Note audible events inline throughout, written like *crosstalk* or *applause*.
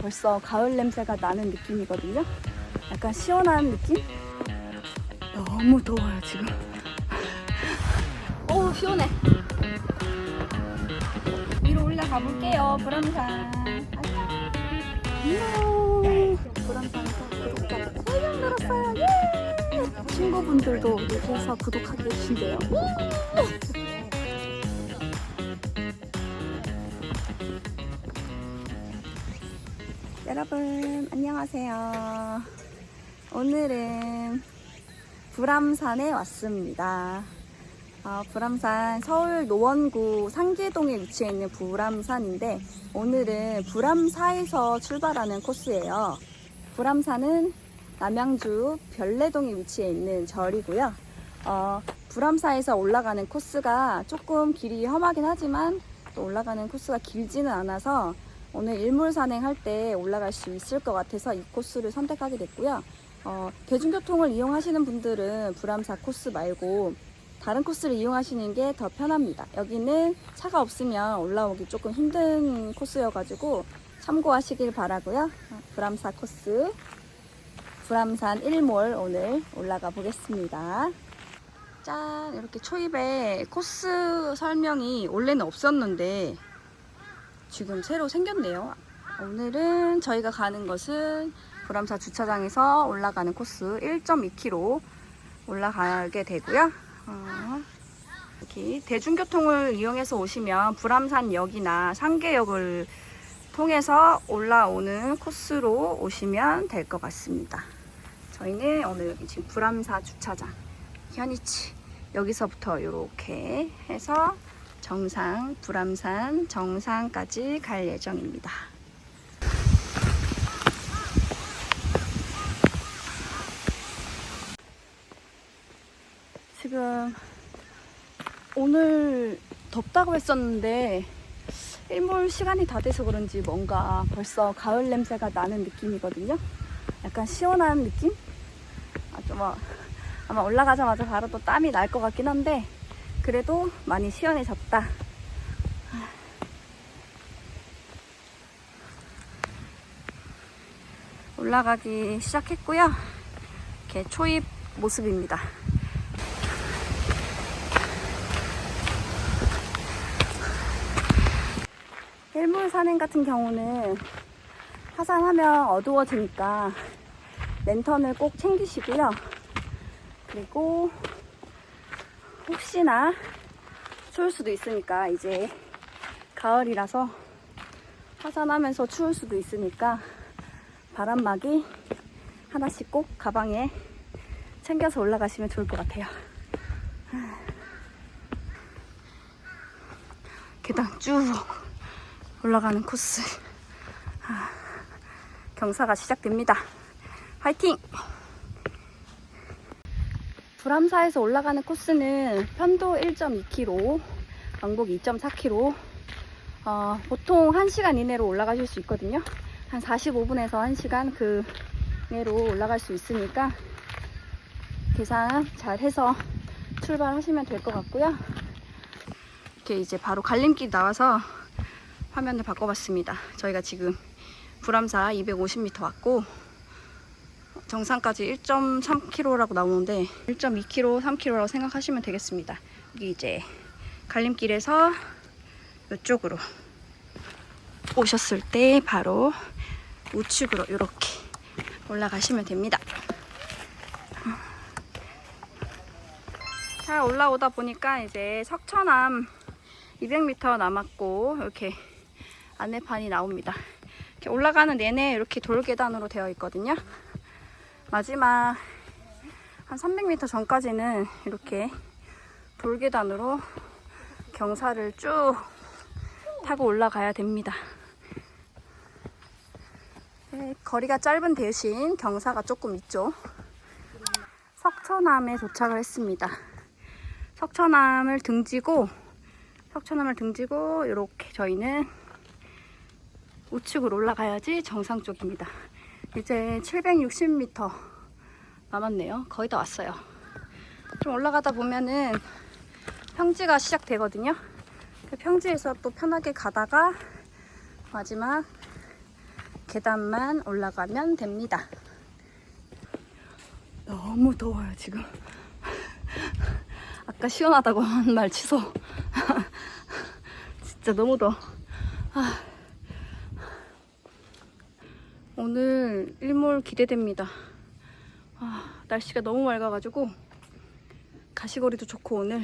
벌써 가을 냄새가 나는 느낌이거든요. 약간 시원한 느낌? 너무 더워요, 지금. *laughs* 오, 시원해. 위로 올라가 볼게요, 불암산. 안녕. 불암산에서 구독자 3명 늘었어요. 예! 친구분들도 여기에서 구독하게 해주신대요. 여러분 안녕하세요. 오늘은 불암산에 왔습니다. 어, 불암산 서울 노원구 상계동에 위치해 있는 불암산인데 오늘은 불암사에서 출발하는 코스예요. 불암산은 남양주 별내동에 위치해 있는 절이고요. 어, 불암사에서 올라가는 코스가 조금 길이 험하긴 하지만 또 올라가는 코스가 길지는 않아서 오늘 일몰 산행할 때 올라갈 수 있을 것 같아서 이 코스를 선택하게 됐고요. 어, 대중교통을 이용하시는 분들은 불암사 코스 말고 다른 코스를 이용하시는 게 더 편합니다. 여기는 차가 없으면 올라오기 조금 힘든 코스여가지고 참고하시길 바라고요. 어, 불암사 코스, 불암산 일몰 오늘 올라가 보겠습니다. 짠! 이렇게 초입에 코스 설명이 원래는 없었는데 지금 새로 생겼네요. 오늘은 저희가 가는 것은 불암사 주차장에서 올라가는 코스 1.2km 올라가게 되고요. 어, 이렇게 대중교통을 이용해서 오시면 불암산역이나 상계역을 통해서 올라오는 코스로 오시면 될 것 같습니다. 저희는 오늘 여기 지금 불암사 주차장 현이치 여기서부터 이렇게 해서 정상 불암산 정상까지 갈 예정입니다. 지금 오늘 덥다고 했었는데 일몰 시간이 다 돼서 그런지 뭔가 벌써 가을 냄새가 나는 느낌이거든요. 약간 시원한 느낌? 아주 뭐 아마 올라가자마자 바로 또 땀이 날 것 같긴 한데 그래도 많이 시원해졌다. 올라가기 시작했고요. 이렇게 초입 모습입니다. 일몰 산행 같은 경우는 화산하면 어두워지니까 랜턴을 꼭 챙기시고요. 그리고 혹시나 추울 수도 있으니까 이제 가을이라서 화산하면서 추울 수도 있으니까 바람막이 하나씩 꼭 가방에 챙겨서 올라가시면 좋을 것 같아요. 계단 쭉 올라가는 코스. 아, 경사가 시작됩니다. 화이팅! 불암사에서 올라가는 코스는 편도 1.2km, 왕복 2.4km. 어, 보통 1시간 이내로 올라가실 수 있거든요. 한 45분에서 1시간 그 내로 올라갈 수 있으니까 계산 잘 해서 출발하시면 될 것 같고요. 이렇게 이제 바로 갈림길 나와서 화면을 바꿔봤습니다. 저희가 지금 불암사 250m 왔고 정상까지 1.3km라고 나오는데 1.2km, 3km라고 생각하시면 되겠습니다. 여기 이제 갈림길에서 이쪽으로 오셨을 때 바로 우측으로 이렇게 올라가시면 됩니다. 잘 올라오다 보니까 이제 석천암 200m 남았고 이렇게 안내판이 나옵니다. 이렇게 올라가는 내내 이렇게 돌계단으로 되어 있거든요. 마지막 한 300m 전까지는 이렇게 돌계단으로 경사를 쭉 타고 올라가야 됩니다. 네, 거리가 짧은 대신 경사가 조금 있죠. 석천암에 도착을 했습니다. 석천암을 등지고 석천암을 등지고 이렇게 저희는 우측으로 올라가야지 정상 쪽입니다. 이제 760m 남았네요. 거의 다 왔어요. 좀 올라가다 보면은 평지가 시작되거든요. 그 평지에서 또 편하게 가다가 마지막 계단만 올라가면 됩니다. 너무 더워요, 지금. 아까 시원하다고 한 말 취소. *laughs* 진짜 너무 더워. 아. 오늘 일몰 기대됩니다. 아, 날씨가 너무 맑아가지고 가시거리도 좋고 오늘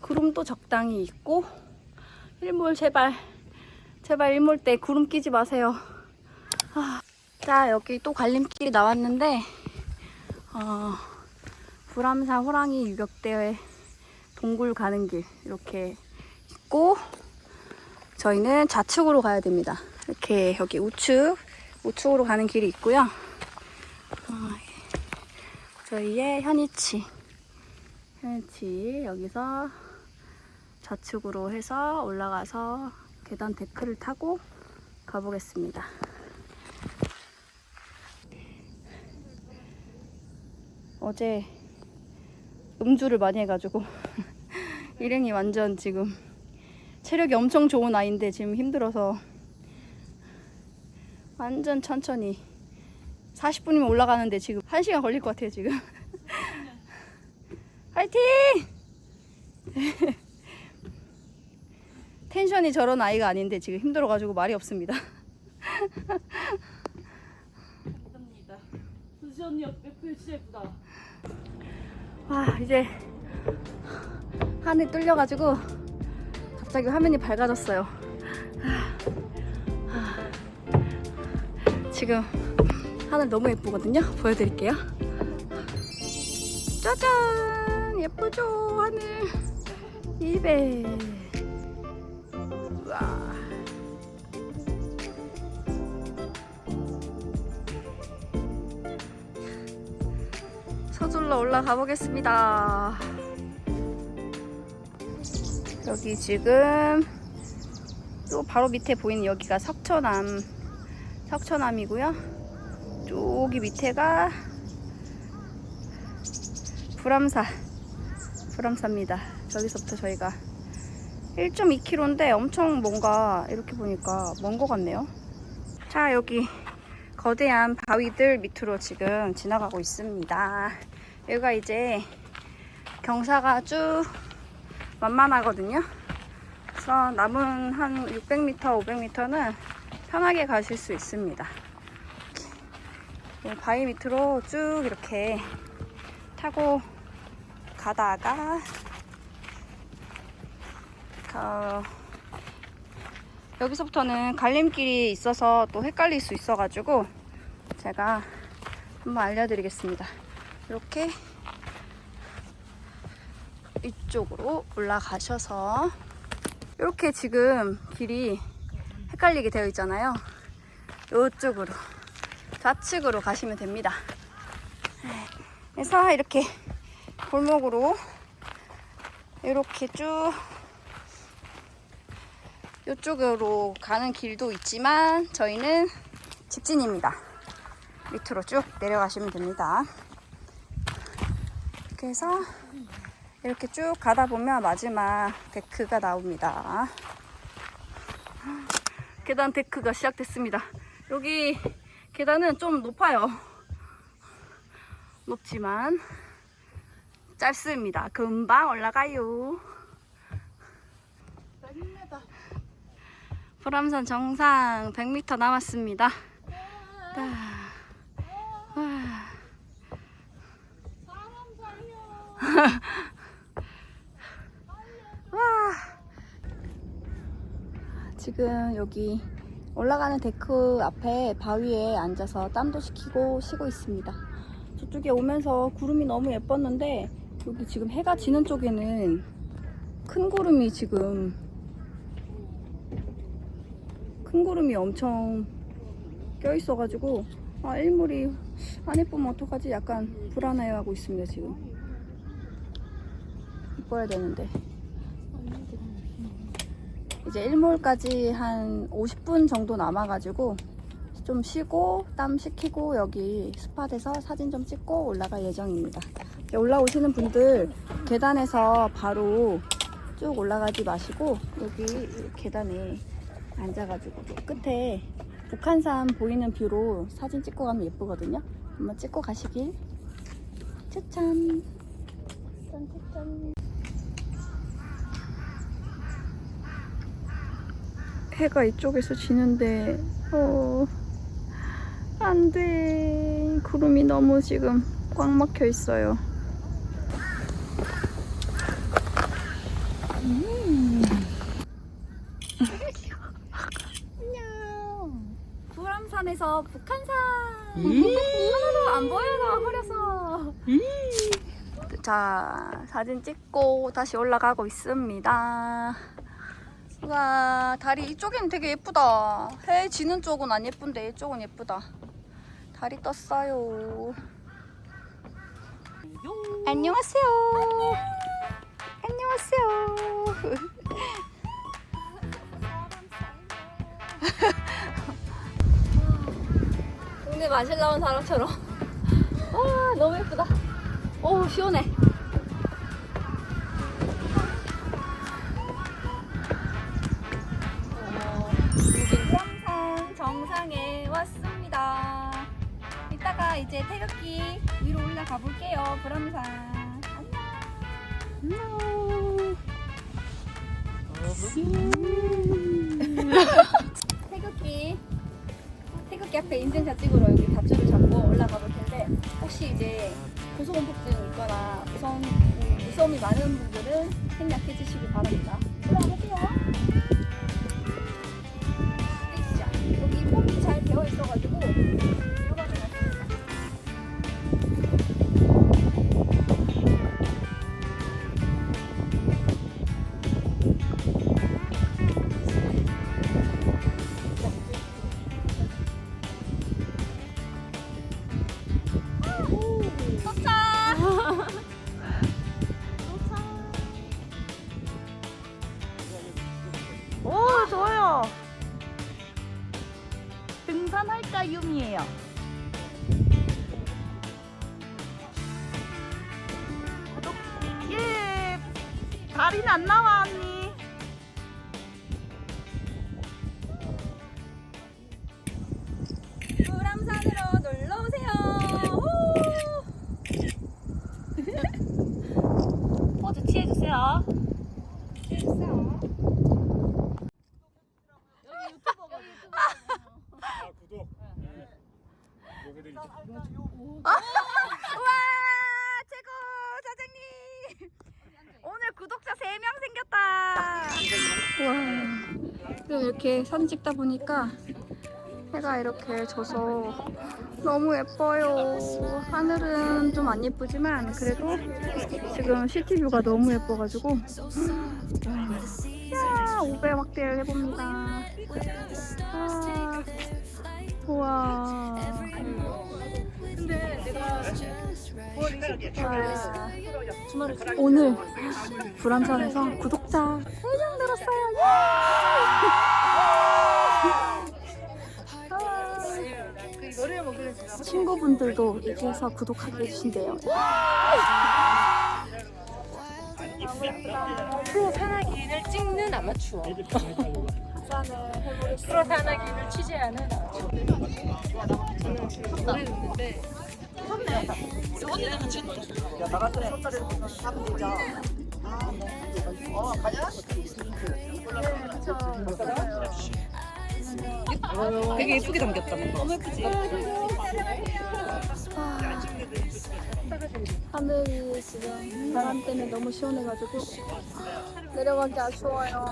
구름도 적당히 있고 일몰 제발 제발 일몰 때 구름 끼지 마세요. 아, 자 여기 또 갈림길이 나왔는데 어, 불암사 호랑이 유격대 동굴 가는 길 이렇게 있고 저희는 좌측으로 가야 됩니다. 이렇게 여기 우측 우측으로 가는 길이 있고요. 어, 저희의 현이치 현이치 여기서 좌측으로 해서 올라가서 계단 데크를 타고 가보겠습니다. 어제 음주를 많이 해가지고 *laughs* 일행이 완전 지금 체력이 엄청 좋은 아이인데 지금 힘들어서 완전 천천히 40분이면 올라가는데 지금 1시간 걸릴 것 같아요 지금 *laughs* 화이팅! *laughs* 텐션이 저런 아이가 아닌데 지금 힘들어가지고 말이 없습니다 감사합니다. 수지 언니 옆에 예쁘다. 와 이제 하늘 뚫려가지고 갑자기 화면이 밝아졌어요. 아, 지금 하늘 너무 예쁘거든요. 보여드릴게요. 짜잔 예쁘죠 하늘 입에 우와. 서둘러 올라가 보겠습니다. 여기 지금 또 바로 밑에 보이는 여기가 석천암 석천암이고요. 저기 밑에가 불암사 불암사입니다. 저기서부터 저희가 1.2km인데 엄청 뭔가 이렇게 보니까 먼 것 같네요. 자 여기 거대한 바위들 밑으로 지금 지나가고 있습니다. 여기가 이제 경사가 쭉 만만하거든요. 그래서 남은 한 600m, 500m는 편하게 가실 수 있습니다. 바위 밑으로 쭉 이렇게 타고 가다가 어, 여기서부터는 갈림길이 있어서 또 헷갈릴 수 있어가지고 제가 한번 알려드리겠습니다. 이렇게 이쪽으로 올라가셔서 이렇게 지금 길이 헷갈리게 되어 있잖아요. 이쪽으로 좌측으로 가시면 됩니다. 그래서 이렇게 골목으로 이렇게 쭉 이쪽으로 가는 길도 있지만 저희는 직진입니다. 밑으로 쭉 내려가시면 됩니다. 이렇게 해서 이렇게 쭉 가다 보면 마지막 데크가 나옵니다. 계단 데크가 시작됐습니다. 여기 계단은 좀 높아요. 높지만 짧습니다. 금방 올라가요. 불암산 정상 100m 남았습니다. *laughs* 자, 와. 와. 지금 여기 올라가는 데크 앞에 바위에 앉아서 땀도 식히고 쉬고 있습니다. 저쪽에 오면서 구름이 너무 예뻤는데 여기 지금 해가 지는 쪽에는 큰 구름이 지금 큰 구름이 엄청 껴 있어가지고 아 일몰이 안 예쁘면 어떡하지? 약간 불안해하고 있습니다 지금. 이뻐야 되는데 이제 일몰까지 한 50분 정도 남아가지고 좀 쉬고 땀 식히고 여기 스팟에서 사진 좀 찍고 올라갈 예정입니다. 올라오시는 분들 계단에서 바로 쭉 올라가지 마시고 여기 계단에 앉아가지고 끝에 북한산 보이는 뷰로 사진 찍고 가면 예쁘거든요. 한번 찍고 가시길. 추천. 짠, 짠. 해가 이쪽에서 지는데, 어, 안 돼. 구름이 너무 지금 꽉 막혀 있어요. 음. 안녕. 부람산에서 북한산. 하나도 안 보여서 흐려서. 자, 사진 찍고 다시 올라가고 있습니다. 와, 다리 이쪽엔 되게 예쁘다. 해 지는 쪽은 안 예쁜데 이쪽은 예쁘다. 다리 떴어요. 안녕하세요. 안녕하세요. 동네 마실 나온 사람처럼. 와, 너무 예쁘다. 오, 시원해. 가 볼게요. 부람산. 안녕. 태극기. 태극기 앞에 인증샷 찍으러 여기 밧줄을 잡고 올라가 볼 텐데 혹시 이제 고소공포증 있거나 무서운, 무서움이 많은 분들은 생략해 주시기 바랍니다. 우와 지금 이렇게 사진 찍다 보니까 해가 이렇게 져서 너무 예뻐요. 하늘은 좀 안 예쁘지만 그래도 지금 시티뷰가 너무 예뻐가지고 야 5배 확대를 해봅니다. 아, 우와. 와, 오늘 불암산에서 구독자 3명 아, 친구분들도 여기에서 구독하게 해주신대요. 프로 산악인을 찍는 아마추어. 프로 산악인을 취재하는 아마추어. 노래 듣는데 되게 예쁘게 담겼다. 너무 예쁘지? 바람 때문에 너무 시원해가지고 내려가기 아쉬워요.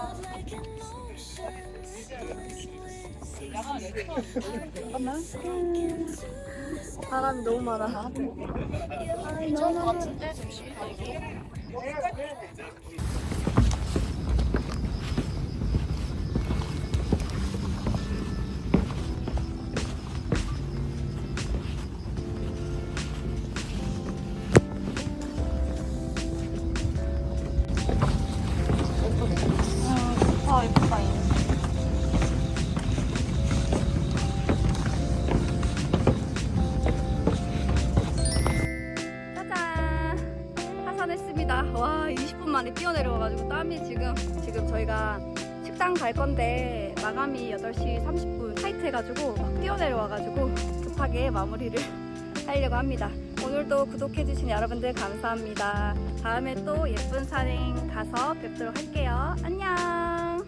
바람이 너무 많아. 아이, 너무 저희가 식당 갈 건데 마감이 8시 30분, 타이트 해가지고 막 뛰어내려와가지고 *laughs* 급하게 마무리를 *laughs* 하려고 합니다. 오늘도 구독해주신 여러분들 감사합니다. 다음에 또 예쁜 산행 가서 뵙도록 할게요. 안녕!